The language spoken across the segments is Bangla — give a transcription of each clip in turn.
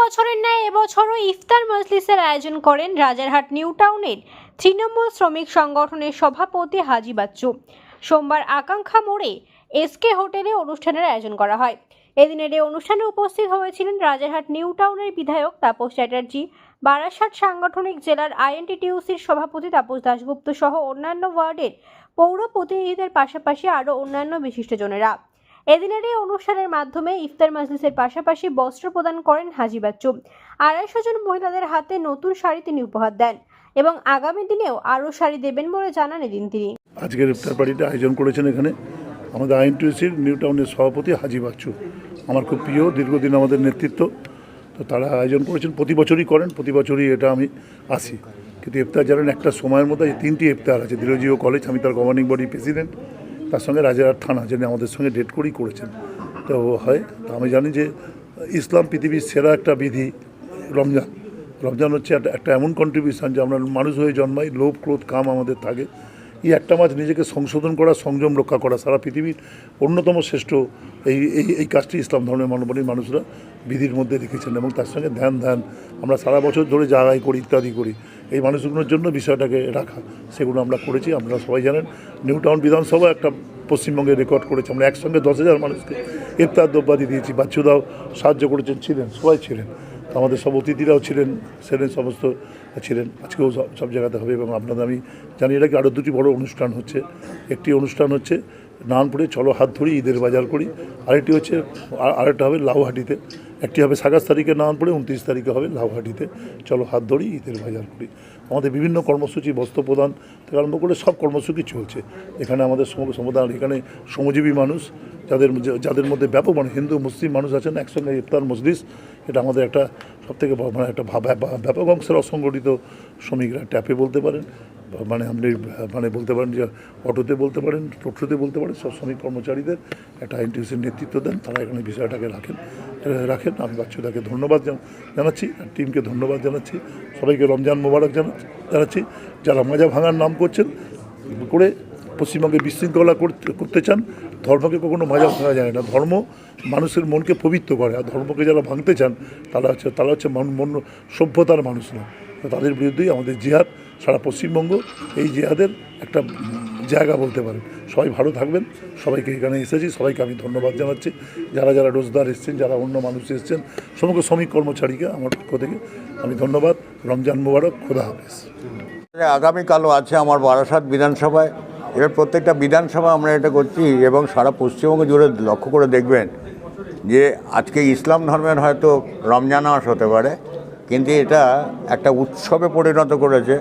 বছরের ন্যায় এবছরও ইফতার মজলিসের আয়োজন করেন রাজারহাট নিউ টাউনের তৃণমূল শ্রমিক সংগঠনের সভাপতি হাজি বাচ্চু। সোমবার আকাঙ্ক্ষা মোড়ে এসকে হোটেলে অনুষ্ঠানের আয়োজন করা হয়। এদিনের এই অনুষ্ঠানে উপস্থিত হয়েছিলেন রাজারহাট নিউ টাউনের বিধায়ক তাপস চ্যাটার্জি, বারাসাত সাংগঠনিক জেলার আইএনটিটিউসির সভাপতি তাপস দাশগুপ্ত সহ অন্যান্য ওয়ার্ডের পৌর প্রতিনিধিদের পাশাপাশি আরও অন্যান্য বিশিষ্টজনেরা। এদিনের এই অনুষ্ঠানের মাধ্যমে ইফতার মাজলিসের পাশাপাশি বস্ত্র প্রদান করেন হাজি বাচ্চু। আড়াইশো জন মহিলাদের হাতে নতুন শাড়ি তিনি উপহার দেন এবং আগামী দিনেও আরও শাড়ি দেবেন বলে জানান এদিন তিনি। আজকের ইফতার পার্টিটা আয়োজন করেছেন এখানে আমাদের আইএনটিউসির নিউ টাউনের সভাপতি হাজি বাচ্চু। আমার খুব প্রিয়, দীর্ঘদিন আমাদের নেতৃত্ব। তো তারা আয়োজন করেছেন, প্রতি বছরই করেন, প্রতি বছরই এটা আমি আসি। কিন্তু ইফতার জানেন একটা সময়ের মধ্যে তিনটি ইফতার আছে দিরজিও কলেজ, আমি তার গভর্নিং বডি প্রেসিডেন্ট তার সঙ্গে রাজারহাট থানা, যিনি আমাদের সঙ্গে ডেট করেই করেছেন। তো হয়, তো আমি জানি যে ইসলাম পৃথিবীর সেরা একটা বিধি, রমজান। রমজান হচ্ছে একটা এমন কন্ট্রিবিউশন যে আমরা মানুষ হয়ে জন্মাই, লোভ, ক্রোধ, কাম আমাদের থাকে। এই একটা মাছ নিজেকে সংশোধন করা, সংযম রক্ষা করা সারা পৃথিবীর অন্যতম শ্রেষ্ঠ এই এই এই কাজটি ইসলাম ধর্মের মানবনীর মানুষরা বিধির মধ্যে রেখেছেন এবং তার সঙ্গে ধ্যান ধ্যান, আমরা সারা বছর ধরে জাগাই করি ইত্যাদি করি। এই মানুষগুলোর জন্য বিষয়টাকে রাখা, সেগুলো আমরা করেছি, আপনারা সবাই জানেন। নিউ টাউন বিধানসভা একটা পশ্চিমবঙ্গে রেকর্ড করেছে, আমরা একসঙ্গে দশ হাজার মানুষকে ইফতার দ্রব্যাদি দিয়েছি। বাচ্চুদাও সাহায্য করেছেন, ছিলেন, সবাই ছিলেন। আমাদের সব অতিথিরাও ছিলেন সেলেন সমস্ত ছিলেন। আজকেও সব জায়গাতে হবে এবং আপনাদের আমি জানি এটাকে আরও দুটি বড় অনুষ্ঠান হচ্ছে। একটি অনুষ্ঠান হচ্ছে নানপুরে, চলো হাত ধরি ঈদের বাজার করি। আরেকটি হচ্ছে আর- আরেকটা হবে লাউহাটিতে। একটি হবে সাতাশ তারিখে নারায়ণপুরে উনত্রিশ তারিখে হবে লাউহাটিতে। চলো হাত ধরি ঈদের বাজার করি। আমাদের বিভিন্ন কর্মসূচি, বস্ত্র প্রদান থেকে আরম্ভ করে সব কর্মসূচি চলছে। এখানে আমাদের সম- সমুদায় এখানে শ্রমজীবী মানুষ, যাদের যাদের মধ্যে ব্যাপক মানে হিন্দু, মুসলিম মানুষ আছেন, একসঙ্গে ইফতার, মজলিস, এটা আমাদের একটা সবথেকে মানে একটা ব্যাপক অংশের অসংগঠিত শ্রমিকরা ট্যাপে বলতে পারেন মানে আপনি মানে বলতে পারেন যে অটোতে বলতে পারেন, টোটোতে বলতে পারেন, সব শ্রমিক কর্মচারীদের একটা আইনটিউসির নেতৃত্ব দেন, তারা এখানে বিষয়টাকে রাখেন রাখেন। আমি বাচ্চাটাকে ধন্যবাদ জানাচ্ছি, আর টিমকে ধন্যবাদ জানাচ্ছি, সবাইকে রমজান মোবারক জানা- জানাচ্ছি। যারা মাজা ভাঙার নাম করছেন, করে পশ্চিমবঙ্গে বিশৃঙ্খলা করতে করতে চান, ধর্মকে কখনো মাজা ভাঙা যায় না। ধর্ম মানুষের মনকে পবিত্র করে, আর ধর্মকে যারা ভাঙতে চান, তারা হচ্ছে তারা হচ্ছে মন সভ্যতার মানুষ না তাদের বিরুদ্ধেই আমাদের জিহাদ, সারা পশ্চিমবঙ্গ এই জিহাদের একটা জায়গা বলতে পারেন। সবাই ভালো থাকবেন। সবাইকে এখানে এসেছি। সবাইকে আমি ধন্যবাদ জানাচ্ছি। যারা যারা রোজদার এসছেন, যারা অন্য মানুষ এসছেন, সমগ্র শ্রমিক কর্মচারীকে আমার পক্ষ থেকে আমি ধন্যবাদ। রমজান মুবারক। খোদা হাফেজ। আগামীকালও আছে আমার বারাসাত বিধানসভায়। এবার প্রত্যেকটা বিধানসভা আমরা এটা করছি এবং সারা পশ্চিমবঙ্গ জুড়ে লক্ষ্য করে দেখবেন যে আজকে ইসলাম ধর্মের হয়তো রমজান মাস হতে পারে, কিন্তু এটা একটা উৎসবে পরিণত করেছে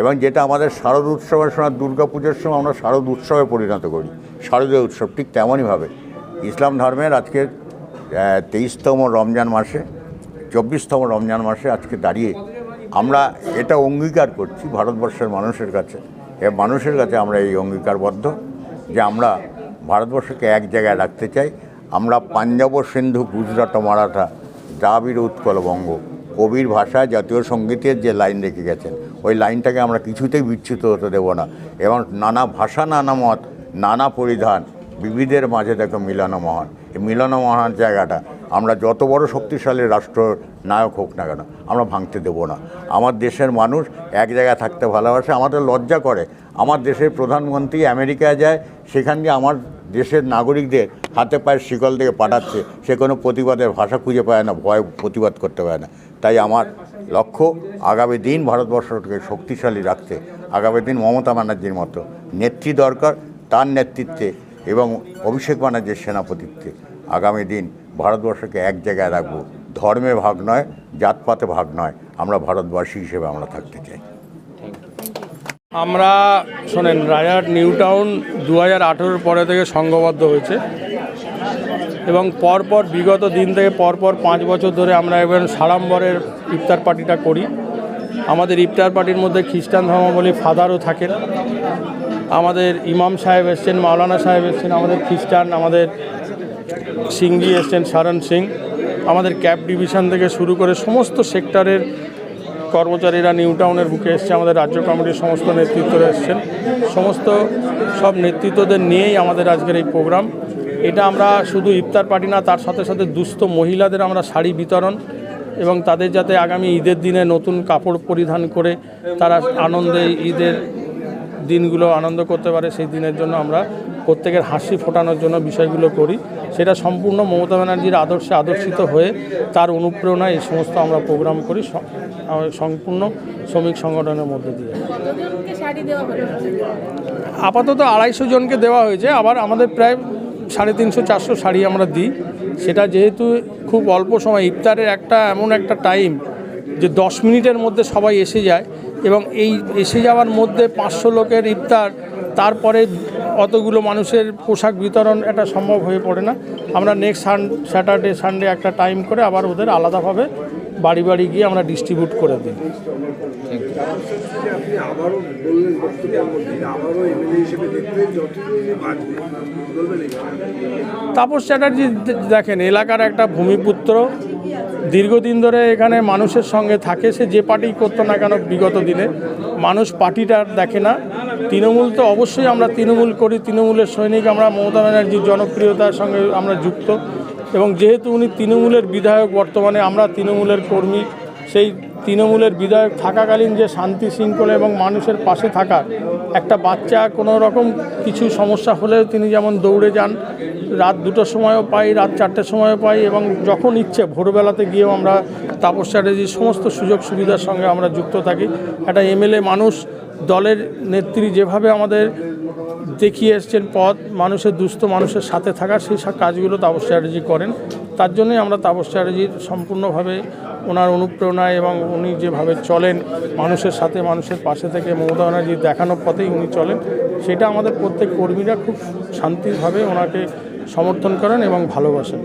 এবং যেটা আমাদের শারদ উৎসবের সময়, দুর্গা পুজোর সময় আমরা শারদ উৎসবে পরিণত করি, শারদীয় উৎসব ঠিক তেমনইভাবে। ইসলাম ধর্মের আজকে তেইশতম রমজান মাসে, চব্বিশতম রমজান মাসে আজকে দাঁড়িয়ে আমরা এটা অঙ্গীকার করছি ভারতবর্ষের মানুষের কাছে। এ মানুষের কাছে আমরা এই অঙ্গীকারবদ্ধ যে আমরা ভারতবর্ষকে এক জায়গায় রাখতে চাই। আমরা পাঞ্জাব ও সিন্ধু, গুজরাট মারাঠা, দ্রাবিড় উৎকল বঙ্গ, কবির ভাষায় জাতীয় সঙ্গীতের যে লাইন রেখে গেছেন, ওই লাইনটাকে আমরা কিছুতেই বিচ্যুত হতে দেব না। এবং নানা ভাষা, নানা মত, নানা পরিধান, বিবিধের মাঝে দেখো মিলন মহান। এই মিলন মহান জায়গাটা আমরা যত বড় শক্তিশালী রাষ্ট্র নায়ক হোক না কেন, আমরা ভাঙতে দেব না। আমার দেশের মানুষ এক জায়গায় থাকতে ভালোবাসে, আমাদের লজ্জা করে। আমার দেশের প্রধানমন্ত্রী আমেরিকায় যায়, সেখান দিয়ে আমার দেশের নাগরিকদের হাতে পায়ে শিকল দিয়ে পাঠাচ্ছে। সে কোনো প্রতিবাদের ভাষা খুঁজে পায় না, ভয় প্রতিবাদ করতে পারে না। তাই আমার লক্ষ্য, আগামী দিন ভারতবর্ষকে শক্তিশালী রাখতে, আগামী দিন মমতা ব্যানার্জির মতো নেত্রী দরকার, তার নেতৃত্বে এবং অভিষেক ব্যানার্জির সেনাপতিত্বে। আগামী দিন ভারতবর্ষকে এক জায়গায় রাখব। ধর্মে ভাগ নয়, জাতপাতে ভাগ নয়। আমরা ভারতবাসী হিসেবে আমরা থাকতে চাই। আমরা শোনেন, রাজার নিউ টাউন দু হাজার পরে থেকে সংঘবদ্ধ হয়েছে এবং পরপর বিগত দিন থেকে পরপর পাঁচ বছর ধরে আমরা এবার সাড়ম্বরের ইফতার পার্টিটা করি। আমাদের ইফতার পার্টির মধ্যে খ্রিস্টান ধর্মাবলী ফাদারও থাকেন। আমাদের ইমাম সাহেব এসছেন, মাওলানা সাহেব এসছেন, আমাদের খ্রিস্টান, আমাদের সিংজি এসছেন সারণ সিং। আমাদের ক্যাব ডিভিশন থেকে শুরু করে সমস্ত সেক্টরের কর্মচারীরা নিউ টাউনের বুকে এসছে, আমাদের রাজ্য কমিটির সমস্ত নেতৃত্বরা এসছেন। সমস্ত সব নেতৃত্বদের নিয়েই আমাদের আজকের এই প্রোগ্রাম। এটা আমরা শুধু ইফতার পার্টি না, তার সাথে সাথে দুস্থ মহিলাদের আমরা শাড়ি বিতরণ এবং তাদের যাতে আগামী ঈদের দিনে নতুন কাপড় পরিধান করে তারা আনন্দে ঈদের দিনগুলো আনন্দ করতে পারে সেই দিনের জন্য আমরা প্রত্যেকের হাসি ফোটানোর জন্য বিষয়গুলো করি। সেটা সম্পূর্ণ মমতা ব্যানার্জির আদর্শে আদর্শিত হয়ে তার অনুপ্রেরণায় এই সমস্ত আমরা প্রোগ্রাম করি সম্পূর্ণ শ্রমিক সংগঠনের মধ্যে দিয়ে। আপাতত আড়াইশো জনকে দেওয়া হয়েছে আবার আমাদের প্রায় সাড়ে তিনশো চারশো শাড়ি আমরা দিই। সেটা যেহেতু খুব অল্প সময় ইফতারের একটা এমন একটা টাইম যে দশ মিনিটের মধ্যে সবাই এসে যায় এবং এই এসে যাওয়ার মধ্যে পাঁচশো লোকের ইফতার, তারপরে অতগুলো মানুষের পোশাক বিতরণ এটা সম্ভব হয়ে পড়ে না আমরা নেক্সট সান স্যাটারডে সানডে একটা টাইম করে আবার ওদের আলাদাভাবে বাড়ি বাড়ি গিয়ে আমরা ডিস্ট্রিবিউট করে দিই? তাপস চ্যাটার্জি দেখেন, এলাকার একটা ভূমিপুত্র দীর্ঘদিন ধরে এখানে মানুষের সঙ্গে থাকে, সে যে পার্টি করতো না কেন বিগত দিনে, মানুষ পার্টিটা দেখে না। তৃণমূল তো অবশ্যই আমরা তৃণমূল করি, তৃণমূলের সৈনিক আমরা, মমতা ব্যানার্জির জনপ্রিয়তার সঙ্গে আমরা যুক্ত। এবং যেহেতু উনি তৃণমূলের বিধায়ক বর্তমানে, আমরা তৃণমূলের কর্মী, সেই তৃণমূলের বিধায়ক থাকাকালীন যে শান্তি শৃঙ্খলা এবং মানুষের পাশে থাকা একটা বাচ্চা কোনো রকম কিছু সমস্যা হলেও তিনি যেমন দৌড়ে যান, রাত দুটোর সময়ও পাই, রাত চারটের সময়ও পাই এবং যখন ইচ্ছে ভোরবেলাতে গিয়েও আমরা তাপস চ্যাটার্জির সমস্ত সুযোগ সুবিধার সঙ্গে আমরা যুক্ত থাকি। একটা এমএলএ মানুষ দলের নেত্রী যেভাবে আমাদের দেখিয়ে এসছেন পথ, মানুষের, দুস্থ মানুষের সাথে থাকা সেই সব কাজগুলো তাপস চ্যাটার্জি করেন। তার জন্যই আমরা তাপস চ্যাটার্জির সম্পূর্ণভাবে ওনার অনুপ্রেরণায় এবং উনি যেভাবে চলেন, মানুষের সাথে, মানুষের পাশে থেকে মমতা ব্যানার্জির দেখানোর পথেই উনি চলেন, সেটা আমাদের প্রত্যেক কর্মীরা খুব শান্তিভাবে ওনাকে সমর্থন করেন এবং ভালোবাসেন।